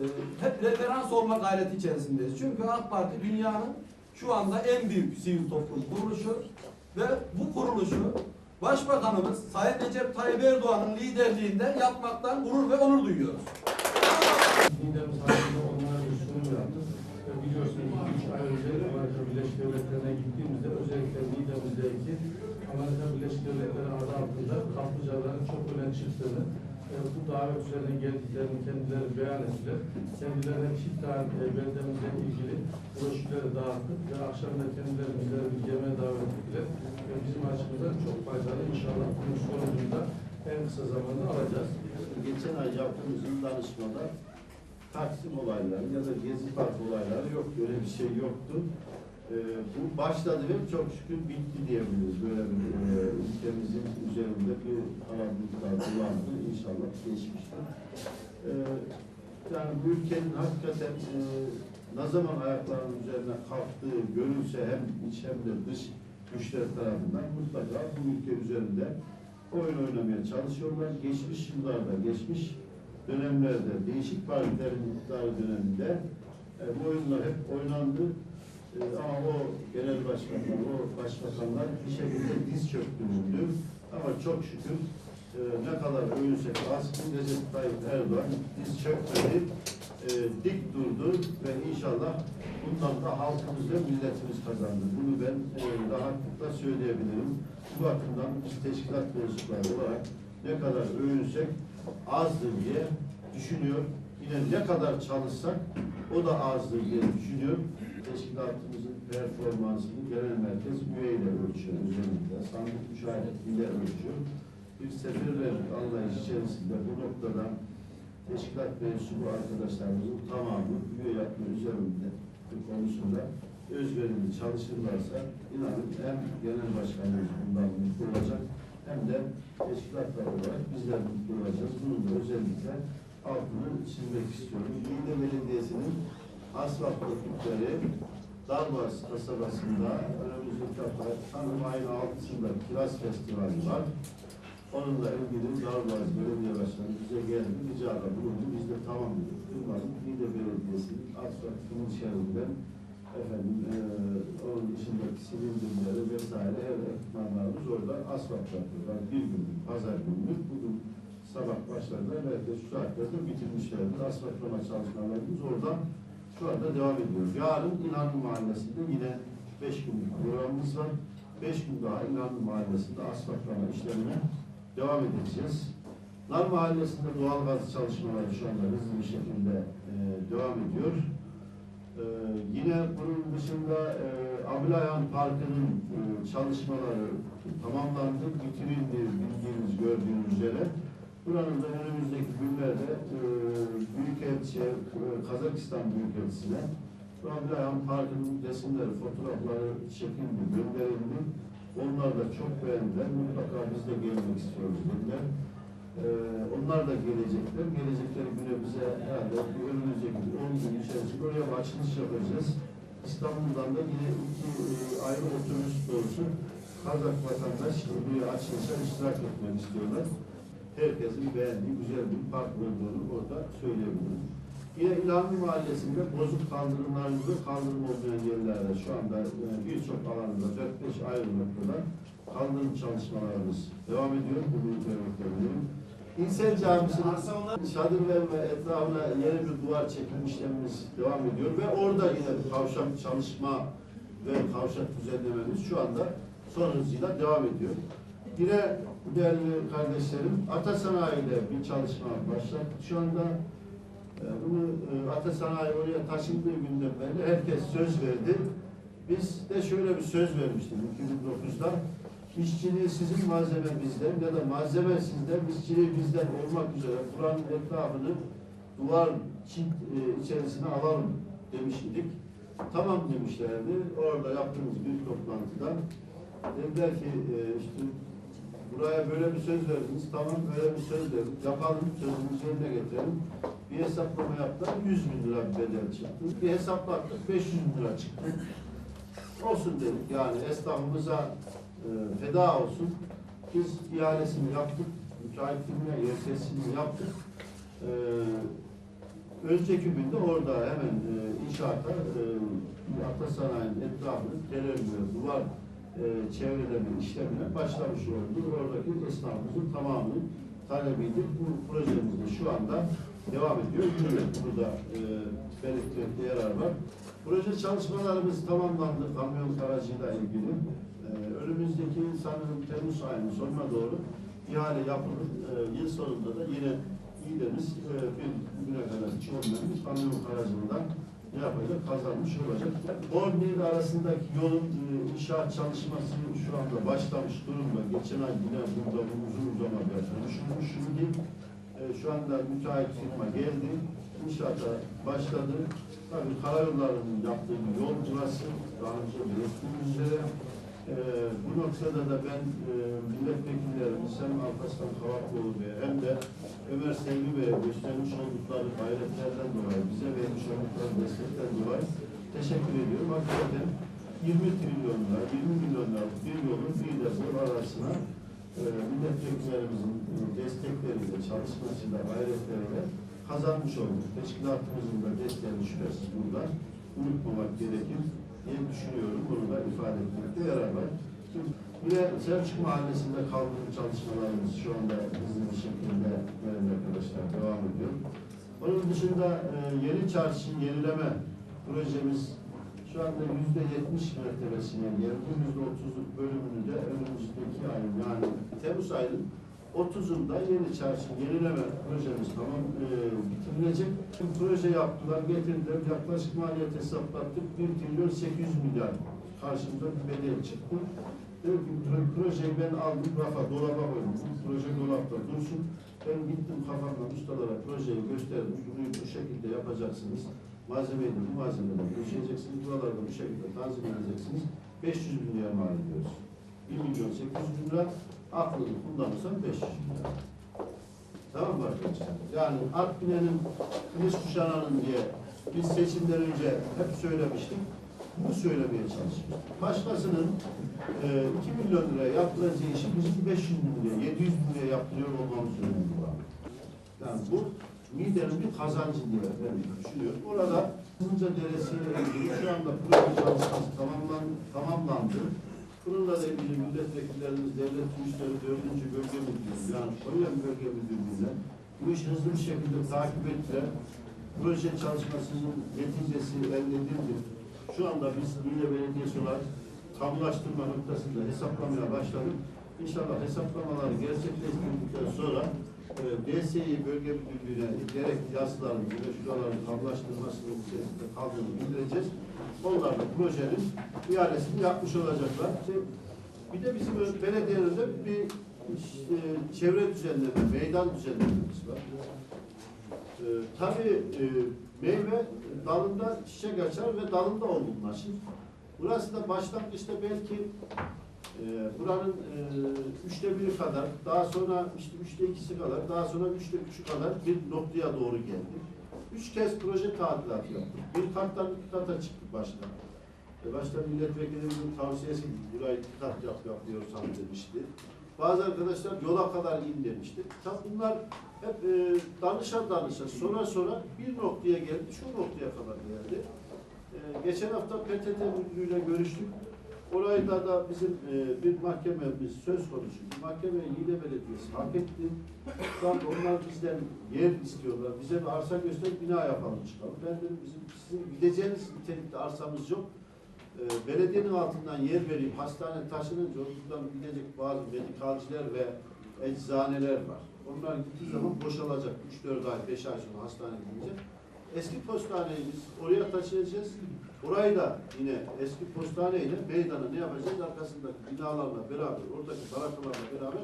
e, hep referans olma gayreti içerisindeyiz. Çünkü AK Parti dünyanın şu anda en büyük sivil toplum kuruluşu ve bu kuruluşu Başbakanımız Sayın Recep Tayyip Erdoğan'ın liderliğinde yapmaktan gurur ve onur duyuyoruz. Midemiz hakkında onlara bir sunum yaptık. Biliyorsunuz ki üç ay önce Amerika Birleşik Devletleri'ne gittiğimizde özellikle midemizdeki Amerika Birleşik Devletleri adı altında kaplıcaların çok öne çıktığını bu davet üzerine geldiklerini kendileri beyan ettiler. Kendilerine çift tane e, beldemizle ilgili broşürleri dağıttık ve akşam da kendileri bizleri bir yemeğe davet ettiler. Ve bizim açımızdan çok faydalı. İnşallah bunun sonucunu da en kısa zamanda alacağız. Geçen ay yaptığımız danışmada Taksim olayları ya da Gezi Park olayları yok. Öyle bir şey yoktu. Ee, bu başladı ve çok şükür bitti diyebiliriz. Böyle bir e, ülkemizin üzerinde bir aralıklar kullandı. İnşallah geçmiştir. Ee, yani bu ülkenin hakikaten e, ne zaman ayaklarının üzerine kalktığı görülse hem iç hem de dış güçler tarafından mutlaka bu ülke üzerinde oyun oynamaya çalışıyorlar. Geçmiş yıllarda, geçmiş dönemlerde, değişik partilerin iktidarı döneminde e, bu oyunlar hep oynandı. E, ama o genel başkanlar, o başbakanlar bir şekilde diz çöktürüldü. Ama çok şükür e, ne kadar övünsek az Recep Tayyip Erdoğan diz çökmedi, e, dik durdu ve inşallah bundan da halkımız ve milletimiz kazandı. Bunu ben e, rahatlıkla söyleyebilirim. Bu bakımdan biz teşkilat mensupları olarak ne kadar övünsek azdır diye düşünüyor. Yine ne kadar çalışsak o da azdır diye düşünüyor. Teşkilatımızın performansını genel merkez üyeyle ölçüyor özellikle. Sandık müşahitliğiyle ölçüyor. Bir seferberlik anlayış içerisinde bu noktada teşkilat mensubu arkadaşlarımızın tamamı üye yapma üzerinde bu konusunda özverili çalışırlarsa inanın hem genel başkanımız bundan mutlu olacak hem de teşkilatlar olarak bizler mutlu olacağız. Bunun da özellikle altını çizmek istiyorum. Niğde Belediyesi'nin asfalt ekipleri Dalbars kasabasında önümüzdeki hafta Tanrım ayın altısında Kiraz Festivali var. Onunla ilgili Dalbars Belediye Başkanı bize geldi, ricada bulundu. Biz de tamam dedik. Umarım Niğde Belediyesi'nin asfalt kımıl şeridinden efendim eee onun dışındaki silindirleri vesaire her ekipmanlarımız orada asfalt yapıyorlar. Bir günlük, pazar günlük. Bugün sabah başlarında belki şu saatlerde bitirmişlerdir. Asfaltlama çalışmalarımız orada şu anda devam ediyor. Yarın İnanlı Mahallesi'nde yine beş günlük programımız var. Beş gün daha İnanlı Mahallesi'nde asfaltlama işlemine devam edeceğiz. Nar Mahallesi'nde doğal gaz çalışmaları şu anda hızlı bir şekilde eee, devam ediyor. Ee, yine bunun dışında e, Abilayhan Parkı'nın e, çalışmaları tamamlandı, bitirildi bildiğiniz gördüğünüz üzere. Buranın da önümüzdeki günlerde e, Büyükelçi'ye, e, Kazakistan Büyükelçisi'ne bu Abilayhan Parkı'nın resimleri, fotoğrafları çekildi, gönderildi. Onlar da çok beğendiler. Mutlaka biz de gelmek istiyoruz dediler. Ee, onlar da gelecekler. Gelecekleri güne bize herhalde bir önümüzdeki 10 gün içerisinde oraya bir açılış yapacağız. İstanbul'dan da yine iki e, ayrı otobüs dolusu Kazak vatandaş bir açılışa iştirak etmek istiyorlar. Herkesin beğendiği güzel bir park olduğunu orada söyleyebilirim. Yine İlhanlı Mahallesi'nde bozuk kaldırımlarımız ve kaldırım olmayan yerlerde şu anda e, birçok alanda 4-5 ayrı noktada kaldırım çalışmalarımız devam ediyor. Bunu istiyorum. İnsel Camisi'nin çadır ve etrafına yeni bir duvar çekim devam ediyor ve orada yine kavşak çalışma ve kavşak düzenlememiz şu anda son hızıyla devam ediyor. Yine değerli kardeşlerim Atasanayi'de bir çalışma başlattık. Şu anda e, bunu e, Atasanayi oraya taşındığı günden beri herkes söz verdi. Biz de şöyle bir söz vermiştik 2009'da. İşçiliği sizin malzeme bizden ya da malzeme sizden, işçiliği bizden olmak üzere Kur'an'ın etrafını duvar çit e, içerisine alalım demiştik. Tamam demişlerdi. Orada yaptığımız bir toplantıda dediler ki işte buraya böyle bir söz verdiniz. Tamam böyle bir söz verdik. Yapalım, sözümüzü yerine getirelim. Bir hesaplama yaptılar. 100 bin lira bir bedel çıktı. Bir hesaplattık. 500 bin lira çıktı. Olsun dedik yani esnafımıza e, feda olsun. Biz ihalesini yaptık. Müteahhit firmaya yer teslimini yaptık. E, önceki günde orada hemen e, inşaata e, Ata Sanayi'nin etrafını terörle duvar e, çevreleme işlemine başlamış oldu. Oradaki esnafımızın tamamının talebiydi. Bu projemizde şu anda devam ediyor. Evet, burada e, belirtmekte yarar var. Proje çalışmalarımız tamamlandı kamyon aracıyla ilgili. E, önümüzdeki sanırım Temmuz ayının sonuna doğru ihale yapılır. E, yıl sonunda da yine İğdemiz e, bir bugüne kadar bir kamyon aracından ne yapacak? Kazanmış olacak. Bornil arasındaki yolun e, inşaat çalışması şu anda başlamış durumda. Geçen ay yine burada bu uzun uzamak konuşulmuş. Şimdi e, şu anda müteahhit firma geldi. İnşaata başladı. Tabii karayollarının yaptığı yol burası. Daha önce belirttiğimiz üzere. E, bu noktada da ben e, milletvekillerimiz hem Alparslan Kavaklıoğlu Bey hem de Ömer Sevgi Bey'e göstermiş oldukları gayretlerden dolayı, bize vermiş oldukları destekten dolayı teşekkür ediyorum. Hakikaten 20 trilyonla, 20 milyonla bir yolun bir de bu arasına e, milletvekillerimizin e, destekleriyle, çalışmasıyla, gayretleriyle kazanmış olduk. Teşkilatımızın da desteğini şüphesiz burada unutmamak gerekir diye düşünüyorum. Bunu da ifade etmekte yarar var. Yine Selçuk Mahallesi'nde kaldırım çalışmalarımız şu anda hızlı bir şekilde değerli arkadaşlar devam ediyor. Onun dışında e, yeni çarşı yenileme projemiz şu anda yüzde yetmiş mertebesine geldi. Yüzde otuzluk bölümünü de önümüzdeki ayın yani Temmuz ayının 30'unda yeni çarşı yenileme projemiz tamam e, bitirilecek. Proje yaptılar, getirdiler. Yaklaşık maliyet hesaplattık. 1 trilyon 800 milyar karşımıza bir bedel çıktı. Dedim ki pro- projeyi ben aldım, rafa, dolaba koydum. Proje dolapta dursun. Ben gittim kafamla ustalara projeyi gösterdim. Bunu bu şekilde yapacaksınız. Malzemeyi de bu malzemeden döşeyeceksiniz. Buralarda bu şekilde tanzim edeceksiniz. 500 bin lira mal ediyoruz. 1 milyon 800 bin. Aklını kullanırsan 500 bin lira. Tamam mı arkadaşlar? Yani at binenin kılıç kuşananın diye biz seçimden önce hep söylemiştik. Bunu söylemeye çalışıyoruz. Başkasının e, 2 milyon liraya yaptıracağı işi bizim 500 bin liraya, 700 bin liraya yaptırıyor olmamız önemli. Yani bu Niğde'nin bir kazancı diye ben düşünüyorum. Orada Kızılca Deresi ile ilgili şu anda proje çalışması tamamlan, tamamlandı. Bununla da ilgili milletvekillerimiz, devlet güçleri, dördüncü bölge müdürlüğü, yani Konya bölge müdürlüğüne bu işi hızlı bir şekilde takip ettiler. Proje çalışmasının neticesi elde edildi. Şu anda biz Niğde Belediyesi olarak kamulaştırma noktasında hesaplamaya başladık. İnşallah hesaplamaları gerçekleştirdikten sonra DSİ bölge müdürlüğüne gerek yazıların ve şuraların kamulaştırmasının içerisinde kaldığını bildireceğiz. Onlar da projenin ihalesini yapmış olacaklar. İşte bir de bizim belediyenin bir e, çevre düzenleme, meydan düzenlememiz var. E, tabii e, meyve dalında çiçek açar ve dalında olgunlaşır. Burası da başlangıçta belki e, buranın e, üçte biri kadar, daha sonra işte üçte ikisi kadar, daha sonra üçte üçü kadar bir noktaya doğru geldi. Üç kez proje tadilatı yaptık. Bir kattan iki kata çıktık başta. E, başta milletvekilimizin tavsiyesi burayı iki kat yap yapıyorsan demişti. Bazı arkadaşlar yola kadar in demişti. Tabi bunlar hep e, danışa danışa sonra sonra bir noktaya geldi, şu noktaya kadar geldi. E, geçen hafta PTT müdürüyle görüştük. Orayda da bizim e, bir mahkememiz söz konusu. Mahkeme Yiğde Belediyesi hak etti. Şu anda onlar bizden yer istiyorlar. Bize bir arsa göster, bina yapalım çıkalım. Ben dedim bizim sizin gideceğiniz nitelikte arsamız yok. E, belediyenin altından yer vereyim. Hastane taşınınca oradan gidecek bazı medikalciler ve eczaneler var. Onlar gittiği zaman boşalacak. 3-4 ay, 5 ay sonra hastane gidince. Eski postaneyi biz oraya taşıyacağız. Orayı da yine eski postaneyle meydana ne yapacağız? Arkasındaki binalarla beraber, oradaki barakalarla beraber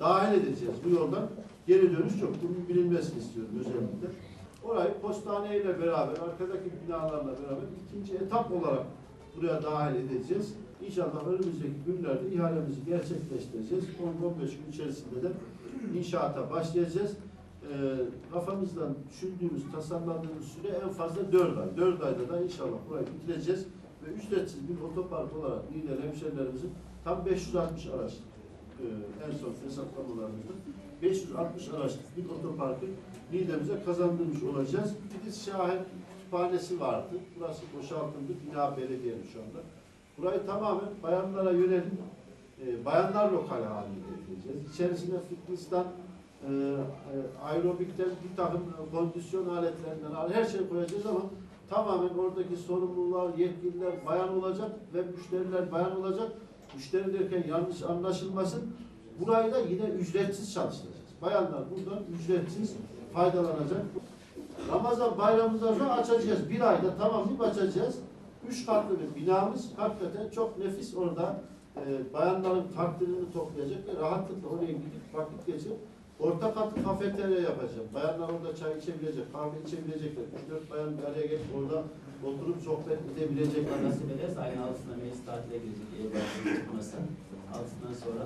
dahil edeceğiz. Bu yoldan geri dönüş yok. Bunun bilinmesini istiyorum özellikle. Orayı postaneyle beraber, arkadaki binalarla beraber ikinci etap olarak buraya dahil edeceğiz. İnşallah önümüzdeki günlerde ihalemizi gerçekleştireceğiz. 10-15 gün içerisinde de inşaata başlayacağız. Ee, kafamızdan düşündüğümüz, tasarladığımız süre en fazla 4 ay. 4 ayda da inşallah burayı bitireceğiz ve ücretsiz bir otopark olarak Niğde hemşehrilerimizin tam 560 araç e, en son hesaplamalarımızda 560 araçlık bir otoparkı Niğde'mize kazandırmış olacağız. Filiz Şahin Kütüphanesi vardı. Burası boşaltıldı. Bina belediyenin şu anda. Burayı tamamen bayanlara yönelik e, bayanlar lokali haline getireceğiz. İçerisine fitness'tan e, e, aerobikten bir takım e, kondisyon aletlerinden her şey koyacağız ama tamamen oradaki sorumlular, yetkililer bayan olacak ve müşteriler bayan olacak. Müşteri derken yanlış anlaşılmasın. Burayı da yine ücretsiz çalıştıracağız. Bayanlar buradan ücretsiz faydalanacak. Ramazan bayramından sonra açacağız. Bir ayda tamamlayıp açacağız. Üç katlı bir binamız hakikaten çok nefis orada e, bayanların takdirini toplayacak ve rahatlıkla oraya gidip vakit geçirip orta katlı kafeterya yapacağım. Bayanlar orada çay içebilecek, kahve içebilecekler. Üç dört bayan bir araya gelip orada oturup sohbet edebilecekler. Nasip ederse ayın altısında meclis tatile girecek. Ev başkanı çıkmasa. Altısından sonra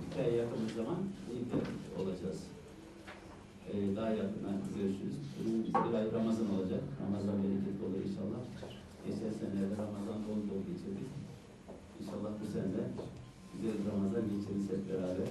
bir aya yakın bir zaman Niğde olacağız. Ee, daha yakından görüşürüz. Bunun bir ay Ramazan olacak. Ramazan bereketli olur inşallah. Geçen senelerde Ramazan dolu dolu geçirdik. İnşallah bu sene de güzel Ramazan geçiririz hep beraber.